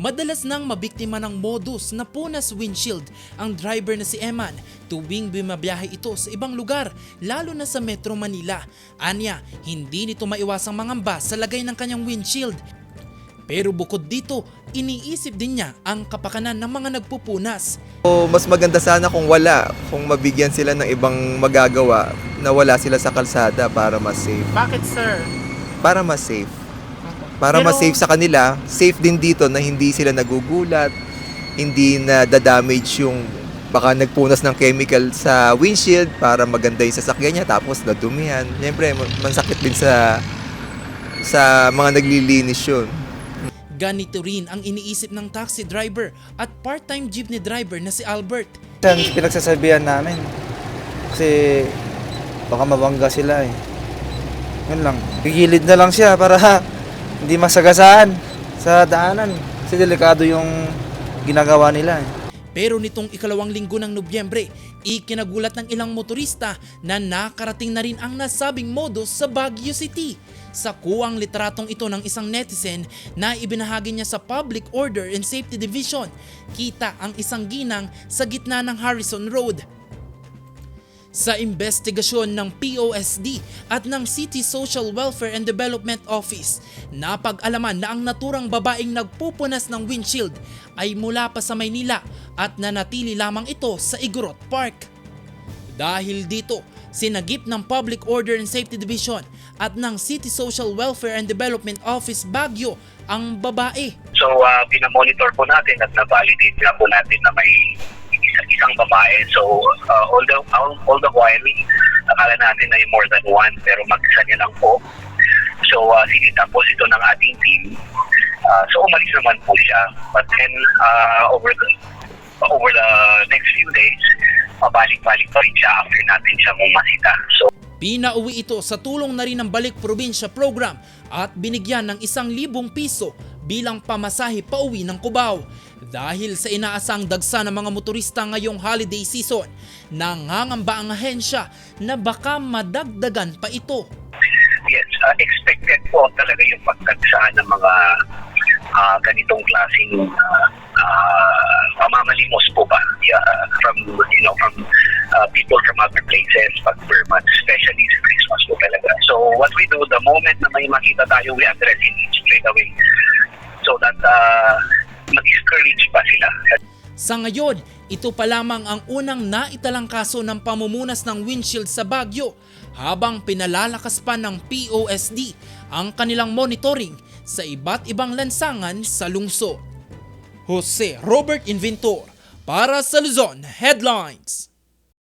Madalas nang mabiktima ng modus na punas windshield ang driver na si Eman tuwing bimabiyahe ito sa ibang lugar, lalo na sa Metro Manila. Anya, hindi nito maiwasang mangamba sa lagay ng kanyang windshield. Pero bukod dito, iniisip din niya ang kapakanan ng mga nagpupunas. So, mas maganda sana kung wala, kung mabigyan sila ng ibang magagawa na wala sila sa kalsada para mas safe. Bakit sir? Para mas safe. Para Pero- mas safe sa kanila, safe din dito na hindi sila nagugulat, hindi na damage yung baka nagpunas ng chemical sa windshield para maganda yung sasakyan niya tapos nadumihan. Siyempre, ma- mansakit din sa sa mga naglilinis yun. Ganito rin ang iniisip ng taxi driver at part-time jeepney driver na si Albert. Yan, pinagsasabihan namin. Kasi baka mabangga sila eh. Yun lang. Pigilid na lang siya para hindi masagasaan sa daanan. Kasi delikado yung ginagawa nila eh. Pero nitong ikalawang linggo ng Nobyembre, ikinagulat ng ilang motorista na nakarating na rin ang nasabing modus sa Baguio City. Sa kuwang litratong ito ng isang netizen na ibinahagi niya sa Public Order and Safety Division, kita ang isang ginang sa gitna ng Harrison Road. Sa investigasyon ng POSD at ng City Social Welfare and Development Office, napag-alaman na ang naturang babaeng nagpupunas ng windshield ay mula pa sa Maynila at nanatili lamang ito sa Igorot Park. Dahil dito, sinagip ng Public Order and Safety Division at ng City Social Welfare and Development Office Baguio ang babae So, uh, pinamonitor po natin at na-validate nga po natin na may isang babae. So, uh, all, the, all, all the while, akala natin na more than one, pero mag-isa niya lang po. So, uh, sinita po ito ng ating team. Uh, so, umalis naman po siya. But then, uh, over the over the next few days, pabalik-balik pa rin siya after natin siya masita. So, Pinauwi ito sa tulong na rin ng Balik Probinsya Program at binigyan ng isang libong piso bilang pamasahe pauwi ng Cubao. Dahil sa inaasang dagsa ng mga motorista ngayong holiday season, nangangamba ang ahensya na baka madagdagan pa ito. yes, uh, expected po talaga yung pagtagsaan ng mga ah, ganitong klaseng uh, uh, places pag per month, especially sa Christmas po talaga. So what we do, the moment na may makita tayo, we address it straight away so that uh, mag-discourage pa sila. Sa ngayon, ito pa lamang ang unang naitalang kaso ng pamumunas ng windshield sa Baguio habang pinalalakas pa ng POSD ang kanilang monitoring sa iba't ibang lansangan sa lungsod. Jose Robert Inventor para sa Luzon Headlines.